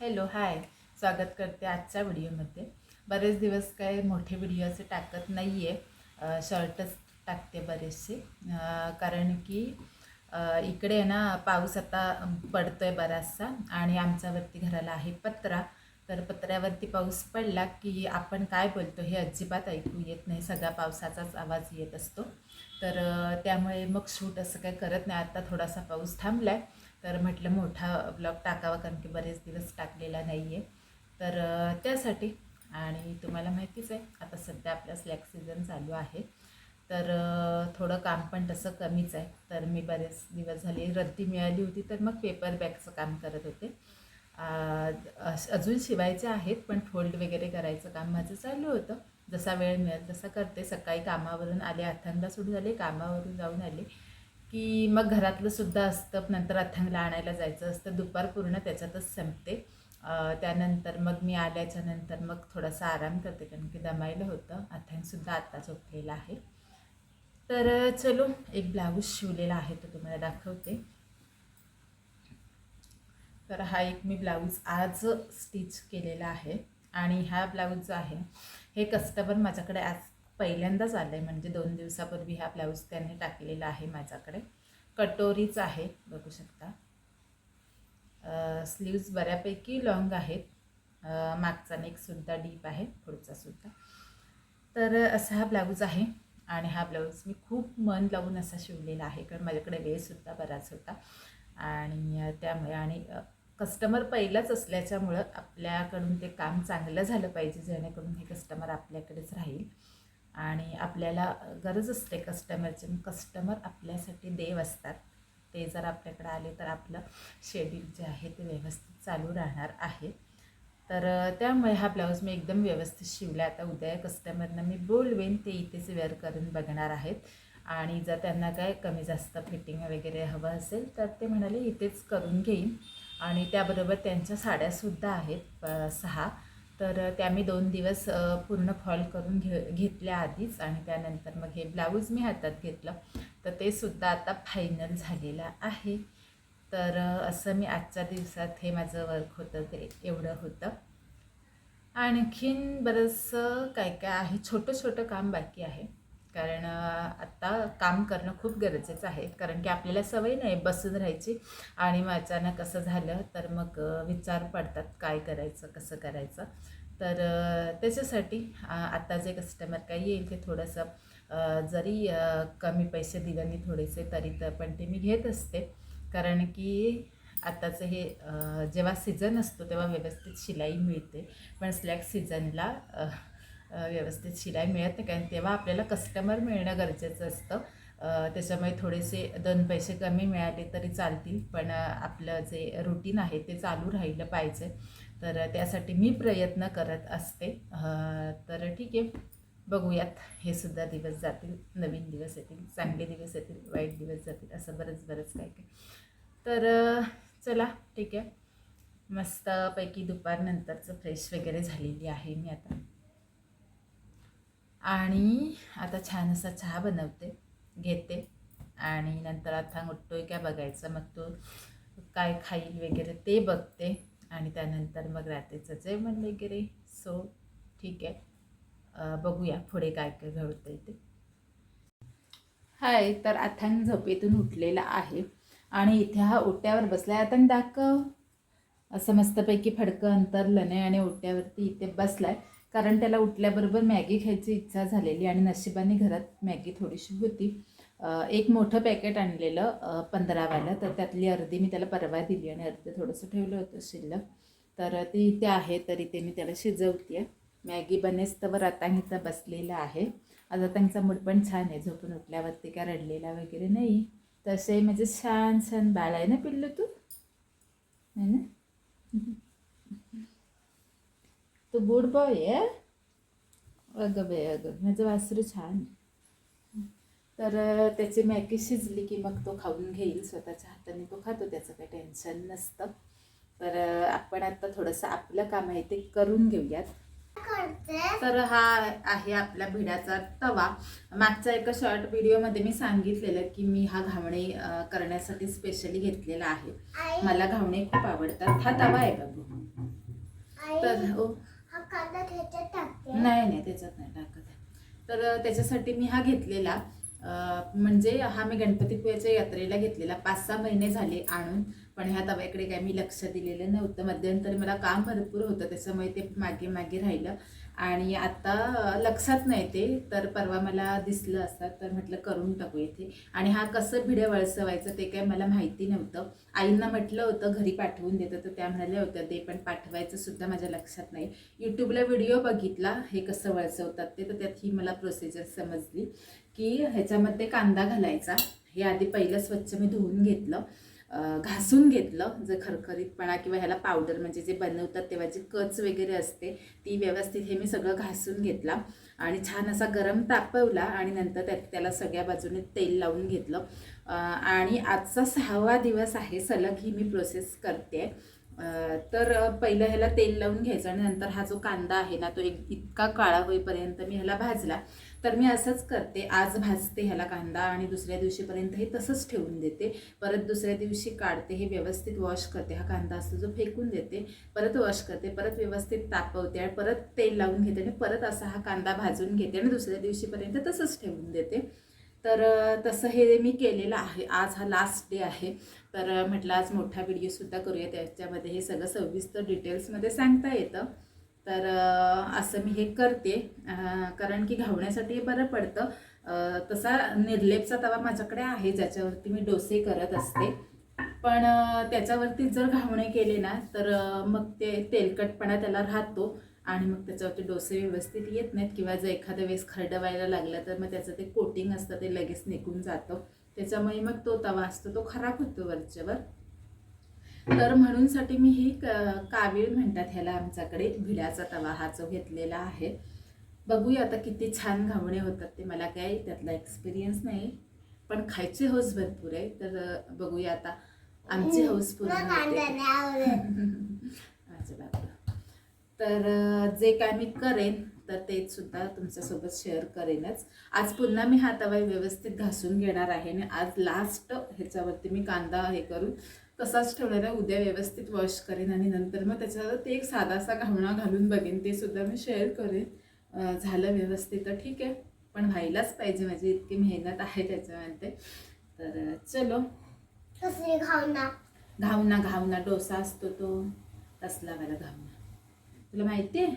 Hello hi. स्वागत करते आजच्या व्हिडिओमध्ये. बरेच दिवस काय मोठे व्हिडिओ असे टाकत नाही आहे शॉर्टच टाकते बरेचसे. कारण की इकडे आहे ना पाऊस आता पडतो आहे बराचसा आणि आमच्यावरती घराला आहे पत्रा. तर पत्र्यावरती पाऊस पडला की आपण काय बोलतो हे अजिबात ऐकू येत नाही. सगळा पावसाचाच आवाज येत असतो. तर त्यामुळे मग शूट असं काय करत नाही. आता थोडासा पाऊस थांबला आहे तर म्हटलं मोठा ब्लॉग टाकावा कारण की बरेच दिवस टाकलेला नाही आहे तर त्यासाठी आणि तुम्हाला माहितीच आहे आता सध्या आपला स्लॅक सीझन चालू आहे. तर थोडं काम पण तसं कमीच आहे. तर मी बरेच दिवस झाले रद्दी मिळाली होती तर मग पेपर बॅगचं काम करत होते. अजून शिवायचे आहेत पण फोल्ड वगैरे करायचं काम माझं चालू होतं. जसा वेळ मिळेल तसा करते. सकाळी कामावरून आले अथंगला सुरू झाले कामावरून जाऊन आले. की मग घरातलं सुद्धा असतं नंतर अथांगला आणायला जायचं असतं. दुपार पूर्ण त्याच्यातच संपते. त्यानंतर मग मी आल्याच्यानंतर मग थोडासा आराम करते कारण की दमायला होतं. अथांगसुद्धा आत्ता झोपलेला आहे. तर चलो एक ब्लाऊज शिवलेला आहे तो तुम्हाला दाखवते. तर हा एक मी ब्लाऊज आज स्टिच केलेला आहे. आणि हा ब्लाऊज जो आहे हे कस्टमर माझ्याकडे आज पहिल्यांदाच आलं आहे म्हणजे दोन दिवसापूर्वी हा ब्लाऊज त्याने टाकलेला आहे माझ्याकडे. कटोरीच आहे बघू शकता. स्लीव्ज बऱ्यापैकी लॉंग आहेत. मागचा नेकसुद्धा डीप आहे पुढचासुद्धा तर असा हा ब्लाऊज आहे आणि हा ब्लाऊज मी खूप मन लावून असा शिवलेला आहे. कारण माझ्याकडे वेळसुद्धा बराच होता. आणि त्यामुळे आणि कस्टमर पहिलाच असल्याच्यामुळं आपल्याकडून ते काम चांगलं झालं पाहिजे जेणेकरून हे कस्टमर आपल्याकडेच राहील. आणि आपल्याला गरज असते कस्टमरची कस्टमर आपल्यासाठी देव असतात. ते जर आपल्याकडे आले तर आपलं शेड्यूल जे आहे ते व्यवस्थित चालू राहणार आहे. तर त्यामुळे हा ब्लाऊज मी एकदम व्यवस्थित शिवला. आता उद्या कस्टमरना मी बोलवेन ते इथेच वेअर करून बघणार आहेत. आणि जर त्यांना काय कमी जास्त फिटिंग वगैरे हवं असेल तर ते म्हणाले इथेच करून घेईन. आणि त्याबरोबर त्यांच्या साड्यासुद्धा आहेत सहा. तर त्या मी दोन दिवस पूर्ण फॉल करून घे घेतल्या आधीच आणि त्यानंतर मग हे ब्लाऊज मी हातात घेतलं. तर ते सुद्धा आता फायनल झालेलं आहे. तर असं मी आजच्या दिवसात हे माझं वर्क होतं ते एवढं होतं. आणखीन बरंचसं काय काय आहे छोटं छोटं काम बाकी आहे. कारण आत्ता काम करणं खूप गरजेचं आहे. कारण की आपल्याला सवय नाही बसून राहायची. आणि मग अचानक असं झालं तर मग विचार पडतात काय करायचं कसं करायचं. तर त्याच्यासाठी आत्ता जे कस्टमर काही येईल ते थोडंसं जरी कमी पैसे दिल्याने थोडेसे तरी तर पण ते मी घेत असते. कारण की आत्ताचं हे जेव्हा सीझन असतो तेव्हा व्यवस्थित शिलाई मिळते. पण स्लॅक सीझनला व्यवस्थित शिलाई मिळत नाही. कारण तेव्हा आपल्याला कस्टमर मिळणं गरजेचं असतं. त्याच्यामुळे थोडेसे दोन पैसे कमी मिळाले तरी चालतील. पण आपलं जे रुटीन आहे ते चालू राहिलं पाहिजे. तर त्यासाठी मी प्रयत्न करत असते. तर ठीक आहे. बघूयात. हे सुद्धा दिवस जातील. नवीन दिवस येतील. चांगले दिवस येतील. वाईट दिवस जातील. असं बरंच बरंच काय काय. तर चला. ठीक आहे. मस्तपैकी दुपारनंतरचं फ्रेश वगैरे झालेली आहे मी आता. आणि आता छान असा चहा बनवते घेते. आणि नंतर आता उठतोय काय बघायचं मग तो काय खाईल वगैरे ते बघते. आणि त्यानंतर मग रात्रीचं जेवण वगैरे. सो ठीक आहे. बघूया पुढे काय काय घडतंय ते. हाय तर अथांग झोपेतून उठलेला आहे. आणि इथे हा ओट्यावर बसला आहे आता दाखव. असं मस्तपैकी फडकं अंतरलं नाही आणि ओट्यावरती इथे बसला आहे कारण त्याला उठल्याबरोबर मॅगी खायची इच्छा झालेली आणि नशिबाने घरात मॅगी थोडीशी होती. एक मोठं पॅकेट आणलेलं पंधरावालं. तर त्यातली अर्धी मी त्याला परवा दिली आणि अर्धी थोडंसं ठेवलं होतं शिल्लक. तर ती इथे आहे तर इथे मी त्याला शिजवते मॅगी बनेस्तवर आता इथं बसलेला आहे. आता त्यांचा मूड पण छान आहे. झोपून उठल्यावरती काय रडलेला वगैरे नाही. तसे म्हणजे छान छान बाळ आहे ना पिल्लू तू? है ना? तू गुड बॉय आहे अगं बे अगं. माझं वासरू छान. तर त्याची मॅगी शिजली की मग तो खाऊन घेईल स्वतःच्या हाताने. तो खातो त्याचं काही टेन्शन नसतं. तर आपण आता थोडंसं आपलं काम आहे ते करून घेऊयात. तर हा आहे आपला भिडाचा तवा. मागच्या एका शॉर्ट व्हिडिओमध्ये मी सांगितलेलं की मी हा घावणे करण्यासाठी स्पेशली घेतलेला आहे. मला घावणे खूप आवडतात. हा तवा आहे बाबू तर हा. कांदा त्याच्यात टाकते. नाही नाही त्याच्यात नाही टाकत. तर त्याच्यासाठी मी हा घेतलेला. म्हणजे हा मी गणपतीपुळ्याच्या यात्रेला घेतलेला. पाच सहा महिने झाले आणून पण ह्या तव्याकडे काय मी लक्ष दिलेलं नव्हतं. मध्यंतरी मला काम भरपूर होतं त्याच्यामुळे ते मागे मागे राहिलं. आणि आता लक्षात नाही ते तर परवा मला दिसलं असतात तर म्हटलं करून टाकू इथे. आणि हा कसं भिडं वळसवायचं ते काय मला माहिती नव्हतं. आईंना म्हटलं होतं घरी पाठवून देतं तर त्या म्हणाल्या होत्या ते पण पाठवायचं सुद्धा माझ्या लक्षात नाही. यूट्यूबला व्हिडिओ बघितला हे कसं वळसवतात ते तर त्यात ही मला प्रोसिजर समजली. की ह्याच्यामध्ये कांदा घालायचा. हे आधी पहिलं स्वच्छ मी धुवून घेतलं. घासून घेतलं. जे खरखरीतपणा किंवा ह्याला पावडर म्हणजे जे बनवतात तेव्हा जी कच वगैरे असते ती व्यवस्थित हे मी सगळं घासून घेतला. आणि छान असा गरम तापवला आणि नंतर त्यात त्याला सगळ्या बाजूने तेल लावून घेतलं. आणि आजचा सहावा दिवस आहे. सलग ही मी प्रोसेस करते. आहे तर पहिलं ह्याला तेल लावून घ्यायचं आणि नंतर हा जो कांदा आहे ना तो एक इतका काळा होईपर्यंत मी ह्याला भाजला. तर मी असंच करते आज भाजते ह्याला कांदा आणि दुसऱ्या दिवशीपर्यंत हे तसंच ठेवून देते. परत दुसऱ्या दिवशी काढते हे व्यवस्थित वॉश करते. हा कांदा असतो जो फेकून देते परत वॉश करते परत व्यवस्थित तापवते आणि परत तेल लावून घेते आणि परत असा हा कांदा भाजून घेते आणि दुसऱ्या दिवशीपर्यंत तसंच ठेवून देते. तर तसं हे मी केलेलं आहे. आज हा लास्ट डे आहे. तर म्हटलं आज मोठा व्हिडिओसुद्धा करूया. त्याच्यामध्ये हे सगळं सविस्तर डिटेल्समध्ये सांगता येतं. तर असं मी हे करते. कारण की घावण्यासाठी बरं पडतं. तसा निर्लेपचा तवा माझ्याकडे आहे. ज्याच्यावरती मी डोसे करत असते. पण त्याच्यावरती जर घावणे केले ना तर मग ते तेलकटपणा त्याला राहतो. आणि मग त्याच्यावरती डोसे व्यवस्थित येत नाहीत किंवा जर एखाद्या वेळेस खरडवायला लागलं तर मग त्याचं ते कोटिंग असतं ते लगेच निघून जातं. त्याच्यामुळे मग तो तवा असतो तो खराब होतो वरच्यावर. तर म्हणूनसाठी मी ही कावीळ म्हणतात ह्याला आमच्याकडे भिड्याचा तवा हा जो घेतलेला आहे. बघूया आता किती छान घावणे होतात ते मला काय त्यातला एक्सपिरियन्स नाही पण खायची हौस भरपूर आहे. तर बघूया आता आमची हौस पूर्ण मला कांदा होते नाही आवडत अच्छा बापरे. तर जे काय मी करेन तर ते सुद्धा तुमच्यासोबत शेअर करेनच. आज पुन्हा मी हा तवा व्यवस्थित घासून घेणार आहे आणि आज लास्ट ह्याच्यावरती मी कांदा हे करून तसाच ठेवणार आहे. उद्या व्यवस्थित वॉश करेन आणि नंतर मग त्याच्यावर ते एक साधासा घावणा घालून बघेन. ते सुद्धा मी शेअर करेन. झालं व्यवस्थित तर ठीक आहे. पण व्हायलाच पाहिजे माझी इतकी मेहनत आहे त्याच्यामध्ये. तर चलो. खावना घावना घावना डोसा असतो तो. तसला वाला घावना तुला माहिती आहे?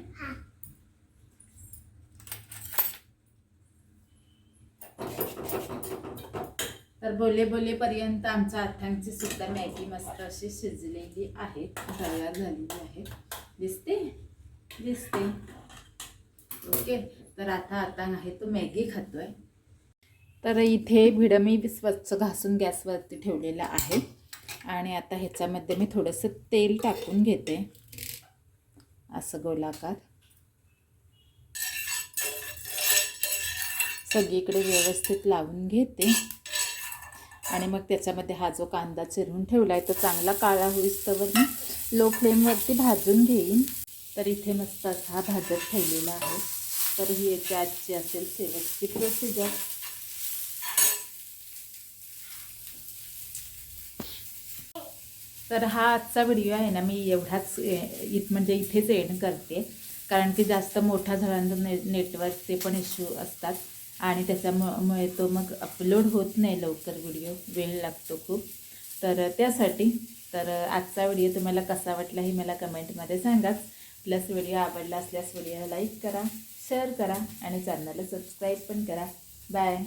तर बोले बोलेपर्यंत आमच्या अथांची सुद्धा मॅगी मस्त अशी शिजलेली आहे. तयार झालेली आहे. दिसते? दिसते. ओके. तर आता आता आहे तो मॅगी खातोय. तर इथे भिड मी स्वच्छ घासून गॅसवरती ठेवलेलं आहे. आणि आता ह्याच्यामध्ये मी थोडंसं तेल टाकून घेते. असं गोलाकार सगळीकडे व्यवस्थित लावून घेते. आणि मग त्याच्यामध्ये हा जो कांदा चिरून ठेवला आहे तो चांगला काळा होईस्तवर मी लो फ्लेमवरती भाजून घेईन. तर इथे मस्त असा हा भाजत ठेवलेला आहे. तर ही याची आजची असेल शेवटची प्रोसिजर तर हा आजचा व्हिडिओ आहे ना मी एवढाच ए- इत म्हणजे इथेच एंड करते. कारण की जास्त मोठा झाल्यानंतर ने नेटवर्कचे पण इश्यू असतात. आणि त्याच्यामुळे तो मग अपलोड होत नाही लवकर व्हिडिओ वेळ लागतो खूप. तर त्यासाठी तर आजचा व्हिडिओ तुम्हाला कसा वाटला हे मला कमेंटमध्ये सांगाच प्लस व्हिडिओ आवडला असल्यास व्हिडिओला लाईक करा शेअर करा आणि चॅनलला सबस्क्राईब पण करा. बाय.